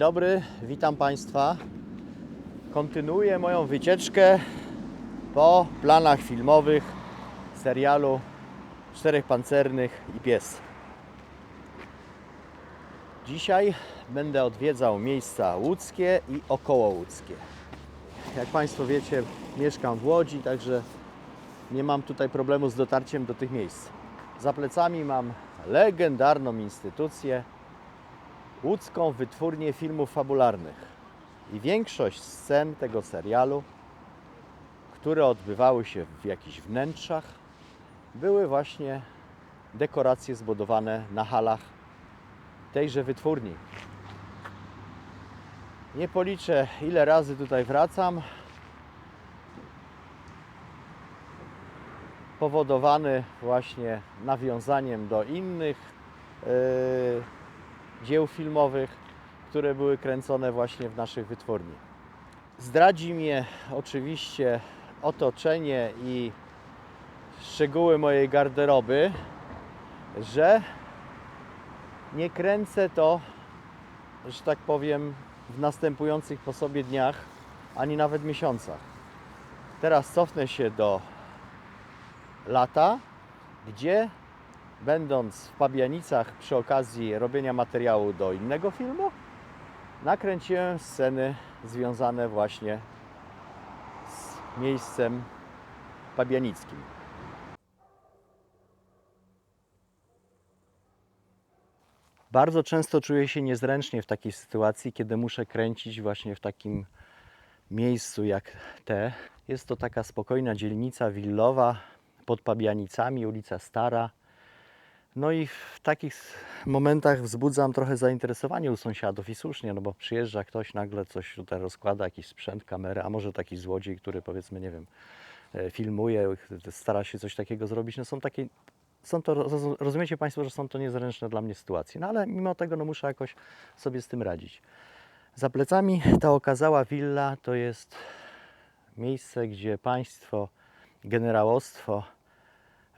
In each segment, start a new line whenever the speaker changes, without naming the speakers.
Dobry, witam Państwa. Kontynuuję moją wycieczkę po planach filmowych serialu Czterech Pancernych i Pies. Dzisiaj będę odwiedzał miejsca łódzkie i okołołódzkie. Jak Państwo wiecie, mieszkam w Łodzi, także nie mam tutaj problemu z dotarciem do tych miejsc. Za plecami mam legendarną instytucję, łódzką wytwórnię filmów fabularnych. I większość scen tego serialu, które odbywały się w jakichś wnętrzach, były właśnie dekoracje zbudowane na halach tejże wytwórni. Nie policzę, ile razy tutaj wracam. Powodowany właśnie nawiązaniem do innych yy, dzieł filmowych, które były kręcone właśnie w naszych wytwórni. Zdradzi mnie oczywiście otoczenie i szczegóły mojej garderoby, że nie kręcę to, że tak powiem, w następujących po sobie dniach, ani nawet miesiącach. Teraz cofnę się do lata, gdzie będąc w Pabianicach przy okazji robienia materiału do innego filmu, nakręciłem sceny związane właśnie z miejscem pabianickim. Bardzo często czuję się niezręcznie w takiej sytuacji, kiedy muszę kręcić właśnie w takim miejscu jak te. Jest to taka spokojna dzielnica willowa pod Pabianicami, ulica Stara. No i w takich momentach wzbudzam trochę zainteresowanie u sąsiadów i słusznie, no bo przyjeżdża ktoś, nagle coś tutaj rozkłada, jakiś sprzęt, kamerę, a może taki złodziej, który powiedzmy, nie wiem, e, filmuje, stara się coś takiego zrobić. No są takie, są to, roz- rozumiecie Państwo, że są to niezręczne dla mnie sytuacje, no ale mimo tego no muszę jakoś sobie z tym radzić. Za plecami ta okazała willa to jest miejsce, gdzie państwo, generałostwo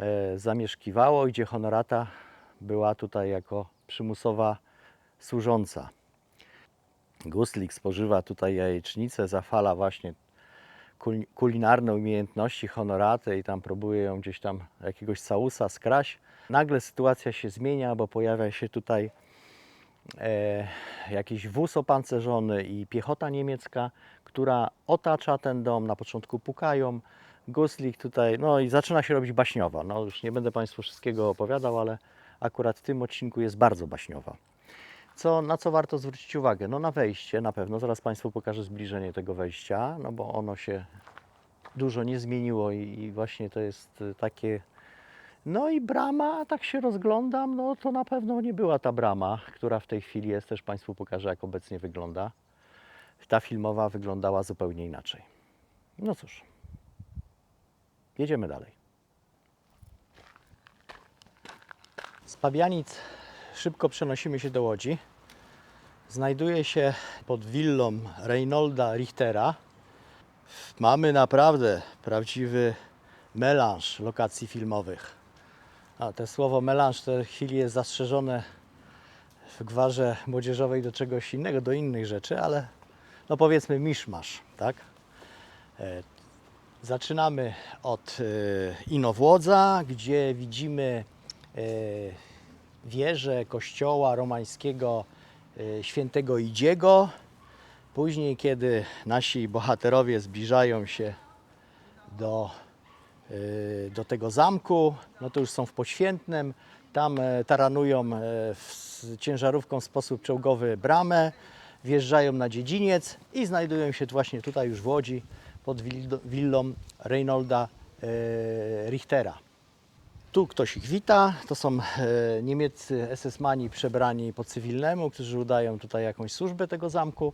e, zamieszkiwało, gdzie honorata była tutaj jako przymusowa służąca. Guslik spożywa tutaj jajecznicę, zafala właśnie kul- kulinarne umiejętności honoraty i tam próbuje ją gdzieś tam jakiegoś całusa skraść. Nagle sytuacja się zmienia, bo pojawia się tutaj e, jakiś wóz opancerzony i piechota niemiecka, która otacza ten dom. Na początku pukają. Guslik tutaj, no i zaczyna się robić baśniowa. No już nie będę Państwu wszystkiego opowiadał, ale akurat w tym odcinku jest bardzo baśniowa. Co, na co warto zwrócić uwagę? No na wejście na pewno, zaraz Państwu pokażę zbliżenie tego wejścia, no bo ono się dużo nie zmieniło i, i właśnie to jest y, takie no i brama, tak się rozglądam, no to na pewno nie była ta brama, która w tej chwili jest, też Państwu pokażę jak obecnie wygląda. Ta filmowa wyglądała zupełnie inaczej. No cóż, jedziemy dalej. Z Pabianic szybko przenosimy się do Łodzi. Znajduje się pod willą Reinolda Richtera. Mamy naprawdę prawdziwy melanż lokacji filmowych. A te słowo melanż w tej chwili jest zastrzeżone w gwarze młodzieżowej do czegoś innego, do innych rzeczy, ale no powiedzmy miszmasz, tak? Zaczynamy od e, Inowłodza, gdzie widzimy e, wieżę kościoła romańskiego e, świętego Idziego. Później, kiedy nasi bohaterowie zbliżają się do, do tego zamku, no to już są w Poświętnem. Tam taranują z ciężarówką w sposób czołgowy bramę, wjeżdżają na dziedziniec i znajdują się właśnie tutaj już w Łodzi pod willą Reinolda e, Richtera. Tu ktoś ich wita. To są e, niemieccy SS-mani przebrani po cywilnemu, którzy udają tutaj jakąś służbę tego zamku.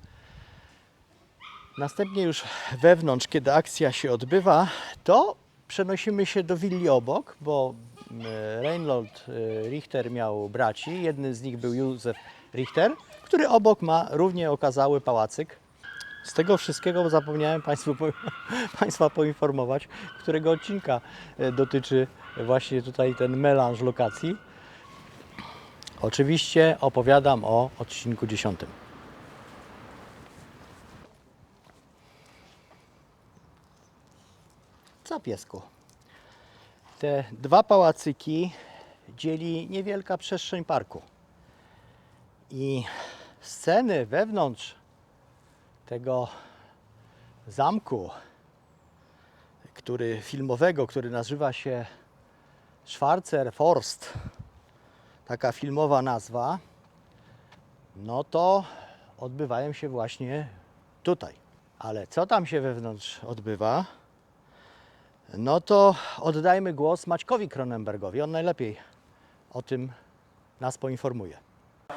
Następnie już wewnątrz, kiedy akcja się odbywa, to przenosimy się do willi obok, bo mm, Reinhold e, Richter miał braci. Jednym z nich był Józef Richter, który obok ma równie okazały pałacyk. Z tego wszystkiego zapomniałem Państwu, Państwa poinformować, którego odcinka e, dotyczy właśnie tutaj ten melanż lokacji. Oczywiście opowiadam o odcinku 10. Co piesku? Te dwa pałacyki dzieli niewielka przestrzeń parku. I sceny wewnątrz tego zamku, który filmowego, który nazywa się Schwarzer Forst, taka filmowa nazwa, no to odbywają się właśnie tutaj. Ale co tam się wewnątrz odbywa? No to oddajmy głos Maćkowi Kronenbergowi. On najlepiej o tym nas poinformuje.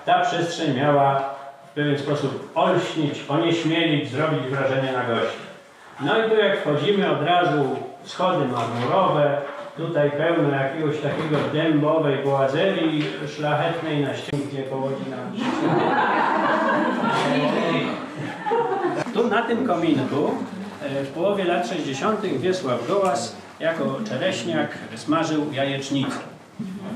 Ta przestrzeń miała w pewien sposób olśnić, onieśmielić, zrobić wrażenie na gości. No i tu jak wchodzimy od razu schody marmurowe, tutaj pełno jakiegoś takiego dębowej boazerii szlachetnej na ścianie, gdzie powodzi nam Tu na tym kominku e, w połowie lat 60. Wiesław Gołas jako czereśniak smażył jajecznicę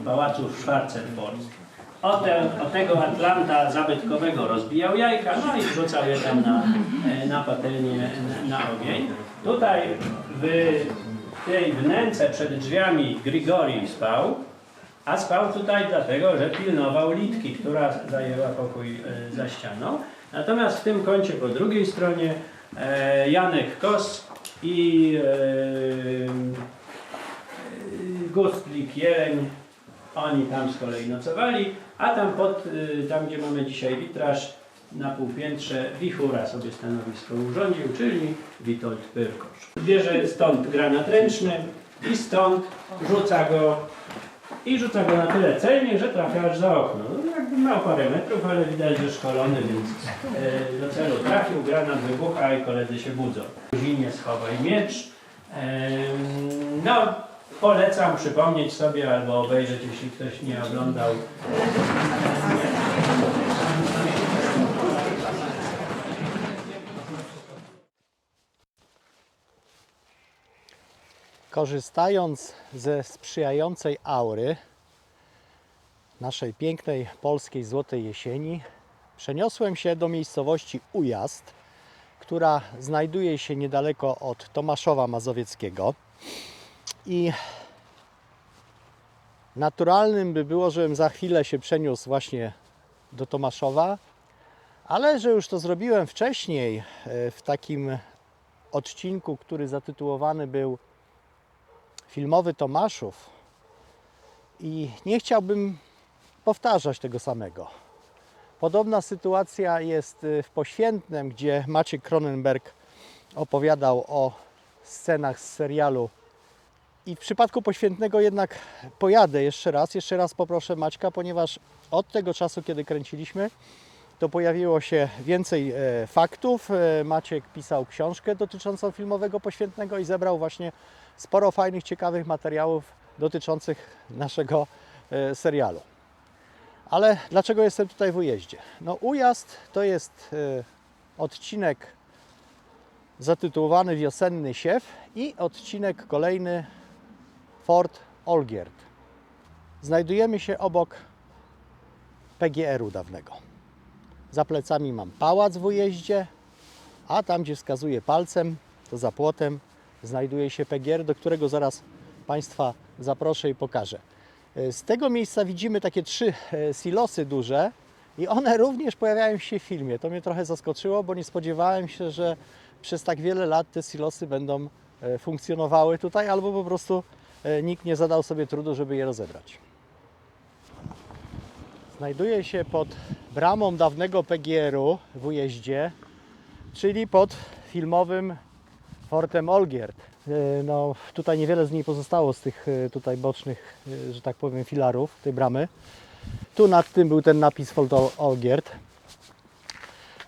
w pałacu Schwarzenborg. O, te, o tego Atlanta zabytkowego rozbijał jajka, no i wrzucał je tam na, e, na patelnię, na, na ogień. Tutaj w tej wnęce przed drzwiami Grigori spał, a spał tutaj dlatego, że pilnował Litki, która zajęła pokój e, za ścianą. Natomiast w tym kącie po drugiej stronie e, Janek Kos i Gustlik Jeleń, oni tam z kolei nocowali, a tam pod, y, tam gdzie mamy dzisiaj witraż, na półpiętrze Wichura sobie stanowisko urządził, czyli Witold Pyrkosz. Bierze stąd granat ręczny i stąd rzuca go i rzuca go na tyle celnie, że trafia aż za okno. No, jakby miał parę metrów, ale widać, że szkolony, więc e, do celu trafił, granat wybucha i koledzy się budzą. W zinie schowaj miecz. Em, no, polecam przypomnieć sobie albo obejrzeć, jeśli ktoś nie oglądał.
Korzystając ze sprzyjającej aury naszej pięknej polskiej złotej jesieni, przeniosłem się do miejscowości Ujazd, która znajduje się niedaleko od Tomaszowa Mazowieckiego. I naturalnym by było, żebym za chwilę się przeniósł właśnie do Tomaszowa, ale że już to zrobiłem wcześniej e, w takim odcinku, który zatytułowany był filmowy Tomaszów i nie chciałbym powtarzać tego samego. Podobna sytuacja jest y, w Poświętnem, gdzie Maciek Cronenberg opowiadał o scenach z serialu. I w przypadku Poświętnego jednak pojadę jeszcze raz, jeszcze raz poproszę Maćka, ponieważ od tego czasu, kiedy kręciliśmy, to pojawiło się więcej e, faktów. E, Maciek pisał książkę dotyczącą filmowego Poświętnego i zebrał właśnie sporo fajnych, ciekawych materiałów dotyczących naszego e, serialu. Ale dlaczego jestem tutaj w ujeździe? No ujazd to jest e, odcinek zatytułowany Wiosenny Siew i odcinek kolejny Fort Olgierd. Znajdujemy się obok PGR-u dawnego. Za plecami mam pałac w ujeździe, a tam, gdzie wskazuję palcem, to za płotem znajduje się PGR, do którego zaraz Państwa zaproszę i pokażę. E, Z tego miejsca widzimy takie trzy e, silosy duże i one również pojawiają się w filmie. To mnie trochę zaskoczyło, bo nie spodziewałem się, że przez tak wiele lat te silosy będą e, funkcjonowały tutaj, albo po prostu nikt nie zadał sobie trudu, żeby je rozebrać. Znajduje się pod bramą dawnego PGR-u w ujeździe, czyli pod filmowym Fortem Olgierd. E, No, tutaj niewiele z niej pozostało z tych e, tutaj bocznych, e, że tak powiem, filarów tej bramy. Tu nad tym był ten napis Fort Ol- Olgierd.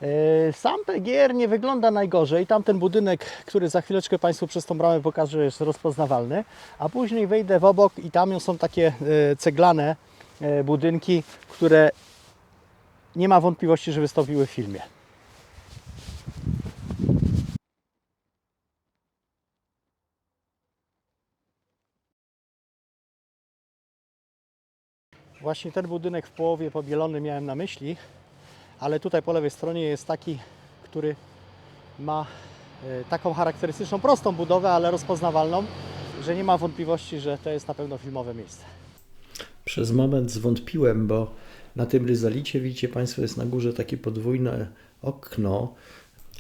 E, Sam PGR nie wygląda najgorzej. Tamten budynek, który za chwileczkę Państwu przez tą bramę pokażę, jest rozpoznawalny. A później wejdę w obok i tam są takie e, ceglane e, budynki, które nie ma wątpliwości, że wystąpiły w filmie. Właśnie ten budynek w połowie pobielony miałem na myśli, ale tutaj po lewej stronie jest taki, który ma e, taką charakterystyczną, prostą budowę, ale rozpoznawalną, że nie ma wątpliwości, że to jest na pewno filmowe miejsce.
Przez moment zwątpiłem, bo na tym ryzalicie widzicie Państwo jest na górze takie podwójne okno,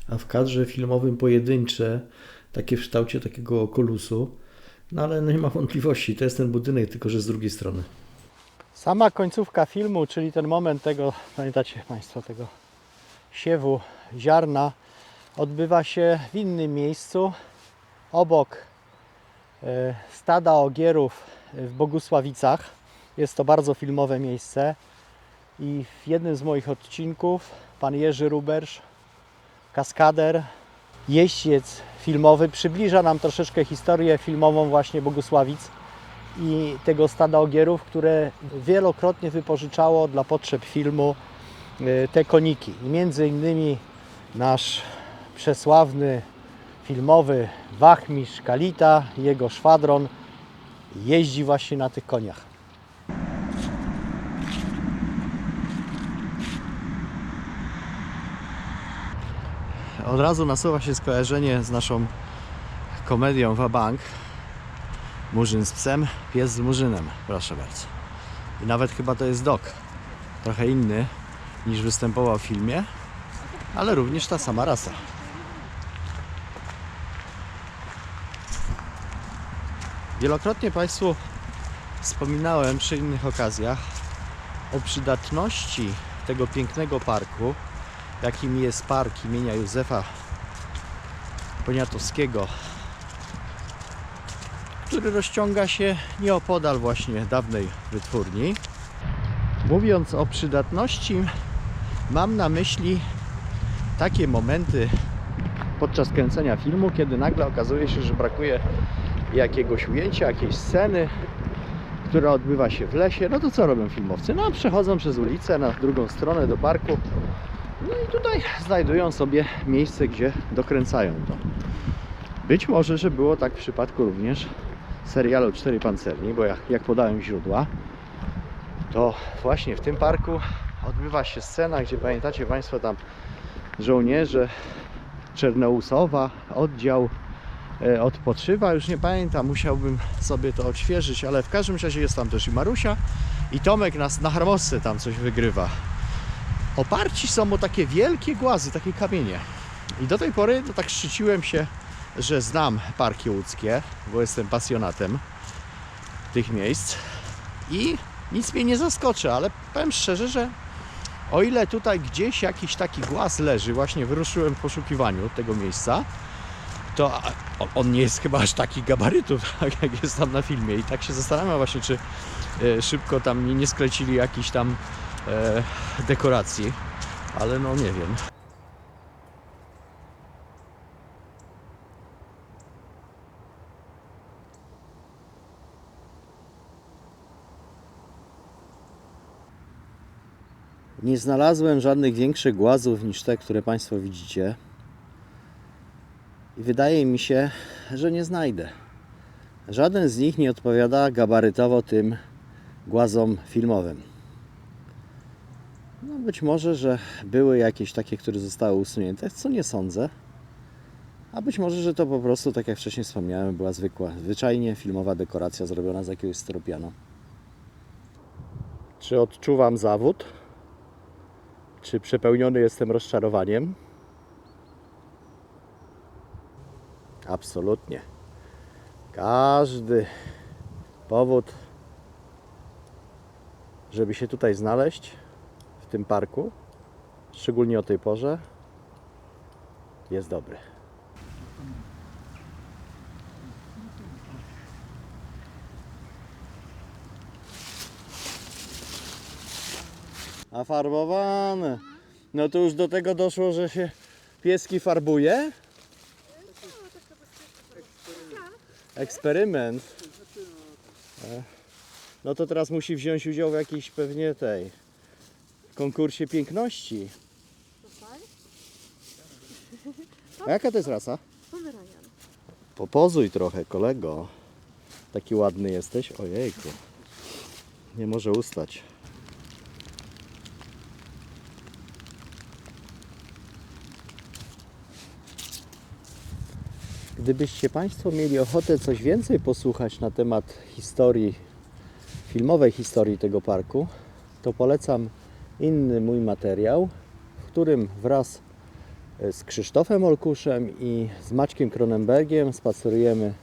a w kadrze filmowym pojedyncze, takie w kształcie takiego okulusu. No ale nie ma wątpliwości, to jest ten budynek, tylko że z drugiej strony.
Sama końcówka filmu, czyli ten moment tego, pamiętacie Państwo, tego siewu ziarna, odbywa się w innym miejscu, obok e, stada ogierów w Bogusławicach. Jest to bardzo filmowe miejsce i w jednym z moich odcinków pan Jerzy Rubersz, kaskader, jeździec filmowy, przybliża nam troszeczkę historię filmową właśnie Bogusławic i tego stada ogierów, które wielokrotnie wypożyczało dla potrzeb filmu e, te koniki. I między innymi nasz przesławny filmowy wachmistrz Kalita jego szwadron jeździ właśnie na tych koniach. Od razu nasuwa się skojarzenie z naszą komedią Wabank. Murzyn z psem, pies z murzynem, proszę bardzo. I nawet chyba to jest dok. Trochę inny niż występował w filmie, ale również ta sama rasa. Wielokrotnie Państwu wspominałem przy innych okazjach o przydatności tego pięknego parku, jakim jest park imienia Józefa Poniatowskiego który rozciąga się nieopodal właśnie dawnej wytwórni. Mówiąc o przydatności, mam na myśli takie momenty podczas kręcenia filmu, kiedy nagle okazuje się, że brakuje jakiegoś ujęcia, jakiejś sceny, która odbywa się w lesie. No to co robią filmowcy? No przechodzą przez ulicę na drugą stronę do parku. No i tutaj znajdują sobie miejsce, gdzie dokręcają to. Być może, że było tak w przypadku również serialu Cztery Pancerni, bo jak, jak podałem źródła, to właśnie w tym parku odbywa się scena, gdzie pamiętacie Państwo tam żołnierze Czernousowa, oddział e, odpoczywa, już nie pamiętam, musiałbym sobie to odświeżyć, ale w każdym razie jest tam też i Marusia i Tomek nas na harmosce tam coś wygrywa. Oparci są o takie wielkie głazy, takie kamienie. I do tej pory to tak szczyciłem się że znam parki łódzkie, bo jestem pasjonatem tych miejsc i nic mnie nie zaskoczy, ale powiem szczerze, że o ile tutaj gdzieś jakiś taki głaz leży, właśnie wyruszyłem w poszukiwaniu tego miejsca, to on nie jest chyba aż taki gabarytów, tak jak jest tam na filmie. I tak się zastanawiam właśnie, czy e, szybko tam nie, nie sklecili jakichś tam e, dekoracji, ale no nie wiem. Nie znalazłem żadnych większych głazów niż te, które Państwo widzicie. I wydaje mi się, że nie znajdę. Żaden z nich nie odpowiada gabarytowo tym głazom filmowym. No być może, że były jakieś takie, które zostały usunięte, co nie sądzę. A być może, że to po prostu, tak jak wcześniej wspomniałem, była zwykła, zwyczajnie filmowa dekoracja zrobiona z jakiegoś styropianu. Czy odczuwam zawód? Czy przepełniony jestem rozczarowaniem? Absolutnie. Każdy powód, żeby się tutaj znaleźć, w tym parku, szczególnie o tej porze, jest dobry. A farbowane. No to już do tego doszło, że się pieski farbuje? Eksperyment. E, No to teraz musi wziąć udział w jakiejś pewnie tej konkursie piękności. A jaka to jest rasa?
Pomeranian.
Popozuj trochę, kolego. Taki ładny jesteś. Ojejku. Nie może ustać. Gdybyście Państwo mieli ochotę coś więcej posłuchać na temat historii, filmowej historii tego parku, to polecam inny mój materiał, w którym wraz z Krzysztofem Olkuszem i z Maćkiem Kronenbergiem spacerujemy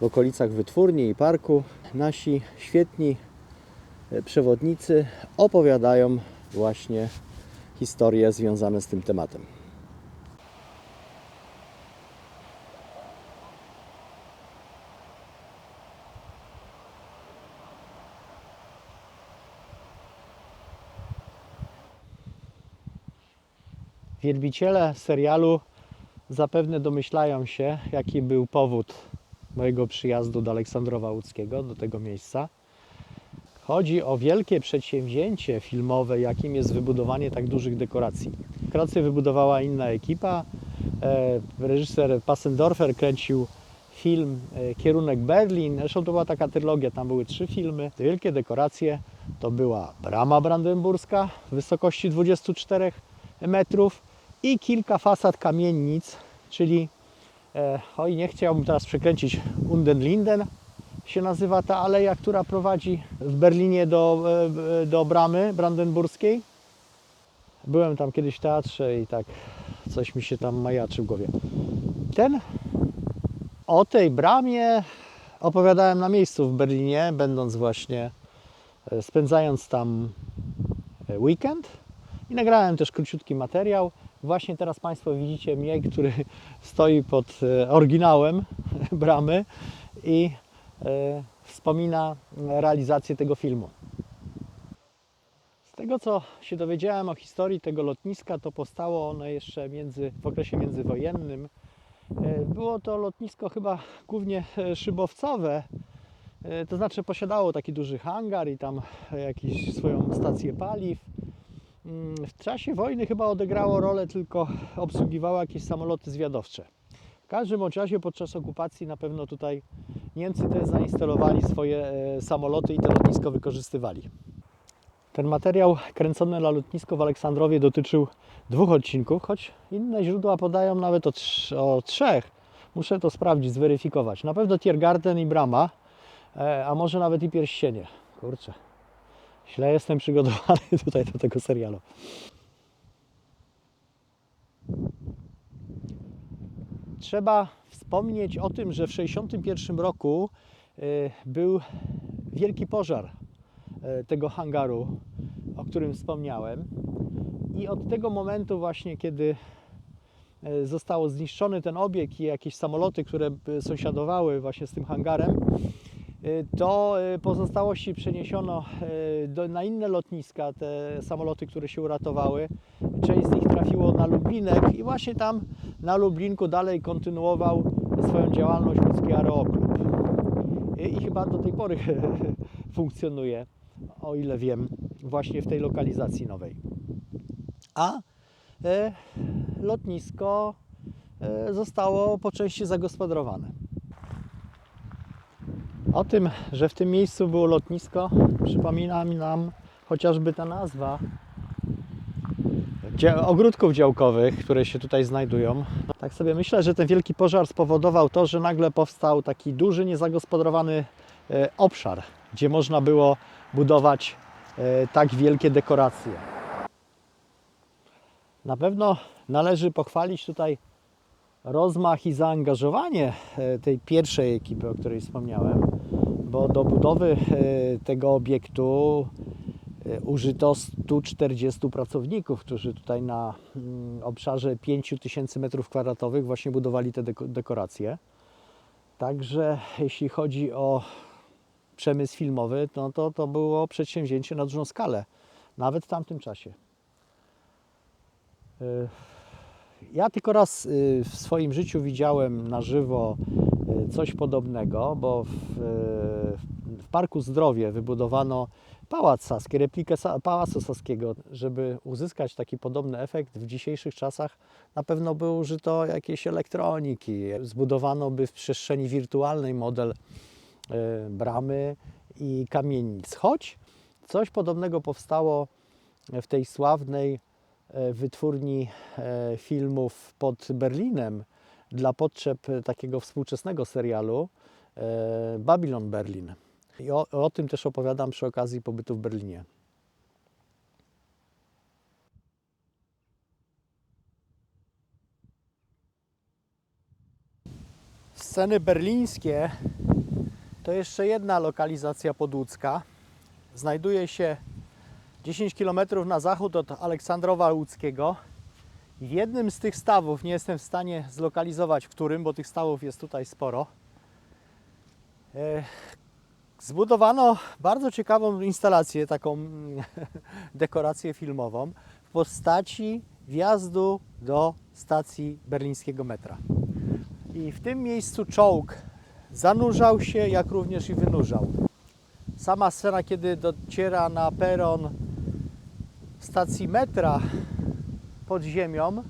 w okolicach wytwórni i parku. Nasi świetni e, przewodnicy opowiadają właśnie historie związane z tym tematem. Wielbiciele serialu zapewne domyślają się, jaki był powód mojego przyjazdu do Aleksandrowa Łódzkiego, do tego miejsca. Chodzi o wielkie przedsięwzięcie filmowe, jakim jest wybudowanie tak dużych dekoracji. Dekoracje wybudowała inna ekipa. E, Reżyser Passendorfer kręcił film e, Kierunek Berlin. Zresztą to była taka trylogia, tam były trzy filmy. Te wielkie dekoracje to była brama brandenburska w wysokości 24 metrów i kilka fasad kamiennic, czyli e, oj nie chciałbym teraz przekręcić Undenlinden się nazywa ta aleja, która prowadzi w Berlinie do, e, do bramy brandenburskiej. Byłem tam kiedyś w teatrze i tak coś mi się tam majaczy w głowie. Ten o tej bramie opowiadałem na miejscu w Berlinie, będąc właśnie, e, spędzając tam e, weekend i nagrałem też króciutki materiał. Właśnie teraz Państwo widzicie mnie, który stoi pod e, oryginałem bramy i e, wspomina realizację tego filmu. Z tego co się dowiedziałem o historii tego lotniska, to powstało ono jeszcze między, w okresie międzywojennym. E, Było to lotnisko chyba głównie szybowcowe, to znaczy posiadało taki duży hangar i tam jakąś swoją stację paliw. Mm, W czasie wojny chyba odegrało rolę tylko obsługiwało jakieś samoloty zwiadowcze. W każdym razie podczas okupacji na pewno tutaj Niemcy też zainstalowali swoje e, samoloty i to lotnisko wykorzystywali. Ten materiał kręcony na lotnisko w Aleksandrowie dotyczył dwóch odcinków, choć inne źródła podają nawet o, o trzech. Muszę to sprawdzić, zweryfikować. Na pewno Tiergarten i Brama, e, a może nawet i Pierścienie. Kurczę, źle jestem przygotowany tutaj do tego serialu. Trzeba wspomnieć o tym, że w 1961 roku e, był wielki pożar e, tego hangaru, o którym wspomniałem. I od tego momentu właśnie, kiedy e, został zniszczony ten obiekt i jakieś samoloty, które sąsiadowały właśnie z tym hangarem, to e, pozostałości przeniesiono e, do, na inne lotniska, te samoloty, które się uratowały. Część z nich trafiło na Lublinek i właśnie tam na Lublinku dalej kontynuował swoją działalność Łódzki Aeroklub. I, I chyba do tej pory funkcjonuje, o ile wiem, właśnie w tej lokalizacji nowej. A e, lotnisko e, zostało po części zagospodarowane. O tym, że w tym miejscu było lotnisko, przypomina mi nam chociażby ta nazwa ogródków działkowych, które się tutaj znajdują. Tak sobie myślę, że ten wielki pożar spowodował to, że nagle powstał taki duży, niezagospodarowany e, obszar, gdzie można było budować e, tak wielkie dekoracje. Na pewno należy pochwalić tutaj rozmach i zaangażowanie e, tej pierwszej ekipy, o której wspomniałem, bo do budowy e, tego obiektu e, użyto 140 pracowników, którzy tutaj na mm, obszarze 5000 m2 właśnie budowali te deko- dekoracje. Także jeśli chodzi o przemysł filmowy, no to to było przedsięwzięcie na dużą skalę, nawet w tamtym czasie. Ja tylko raz y, w swoim życiu widziałem na żywo y, coś podobnego, bo w, y, w Parku Zdrowie wybudowano Pałac Saski, replikę Pałacu Saskiego. Żeby uzyskać taki podobny efekt w dzisiejszych czasach, na pewno by użyto jakiejś elektroniki. Zbudowano by w przestrzeni wirtualnej model bramy i kamienic. Choć coś podobnego powstało w tej sławnej wytwórni e, filmów pod Berlinem, dla potrzeb e, takiego współczesnego serialu e, Babylon Berlin. I o, o tym też opowiadam przy okazji pobytu w Berlinie. Sceny berlińskie to jeszcze jedna lokalizacja podłódzka. Znajduje się 10 km na zachód od Aleksandrowa Łódzkiego. W jednym z tych stawów, nie jestem w stanie zlokalizować w którym, bo tych stawów jest tutaj sporo, e, zbudowano bardzo ciekawą instalację, taką mm, dekorację filmową w postaci wjazdu do stacji berlińskiego metra. I w tym miejscu czołg zanurzał się, jak również i wynurzał. Sama scena, kiedy dociera na peron stacji metra pod ziemią,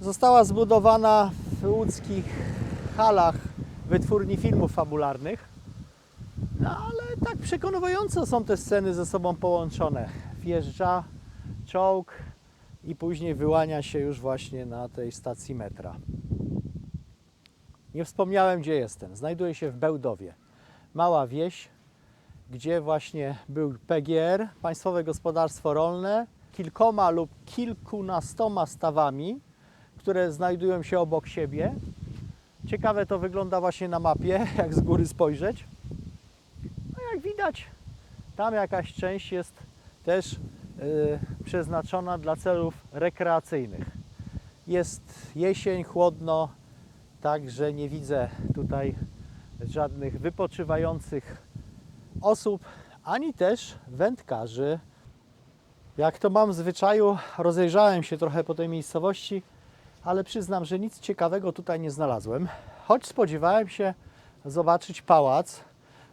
została zbudowana w łódzkich halach wytwórni filmów fabularnych. No ale tak przekonująco są te sceny ze sobą połączone. Wjeżdża czołg i później wyłania się już właśnie na tej stacji metra. Nie wspomniałem, gdzie jestem. Znajduję się w Bełdowie. Mała wieś, gdzie właśnie był PGR, Państwowe Gospodarstwo Rolne, kilkoma lub kilkunastoma stawami, które znajdują się obok siebie. Ciekawe to wygląda właśnie na mapie, jak z góry spojrzeć. No jak widać, tam jakaś część jest też y, przeznaczona dla celów rekreacyjnych. Jest jesień, chłodno, Także nie widzę tutaj żadnych wypoczywających osób, ani też wędkarzy. Jak to mam w zwyczaju, rozejrzałem się trochę po tej miejscowości, ale przyznam, że nic ciekawego tutaj nie znalazłem. Choć spodziewałem się zobaczyć pałac,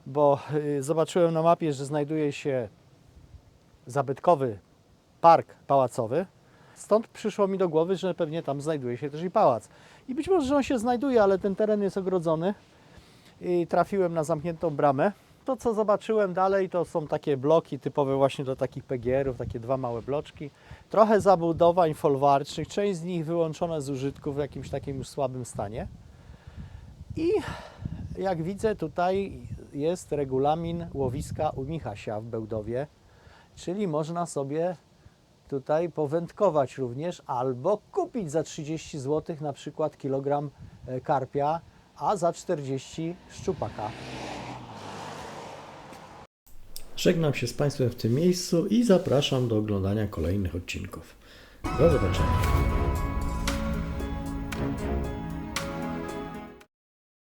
bo y, zobaczyłem na mapie, że znajduje się zabytkowy park pałacowy. Stąd przyszło mi do głowy, że pewnie tam znajduje się też i pałac. I być może, że on się znajduje, ale ten teren jest ogrodzony i trafiłem na zamkniętą bramę. To, co zobaczyłem dalej, to są takie bloki typowe właśnie do takich PGR-ów, takie dwa małe bloczki. Trochę zabudowań folwarcznych, część z nich wyłączona z użytku w jakimś takim już słabym stanie. I jak widzę, tutaj jest regulamin łowiska u Michasia w Bełdowie, czyli można sobie tutaj powędkować również albo kupić za 30 zł na przykład kilogram e, karpia, a za 40 szczupaka.
Żegnam się z Państwem w tym miejscu i zapraszam do oglądania kolejnych odcinków. Do zobaczenia.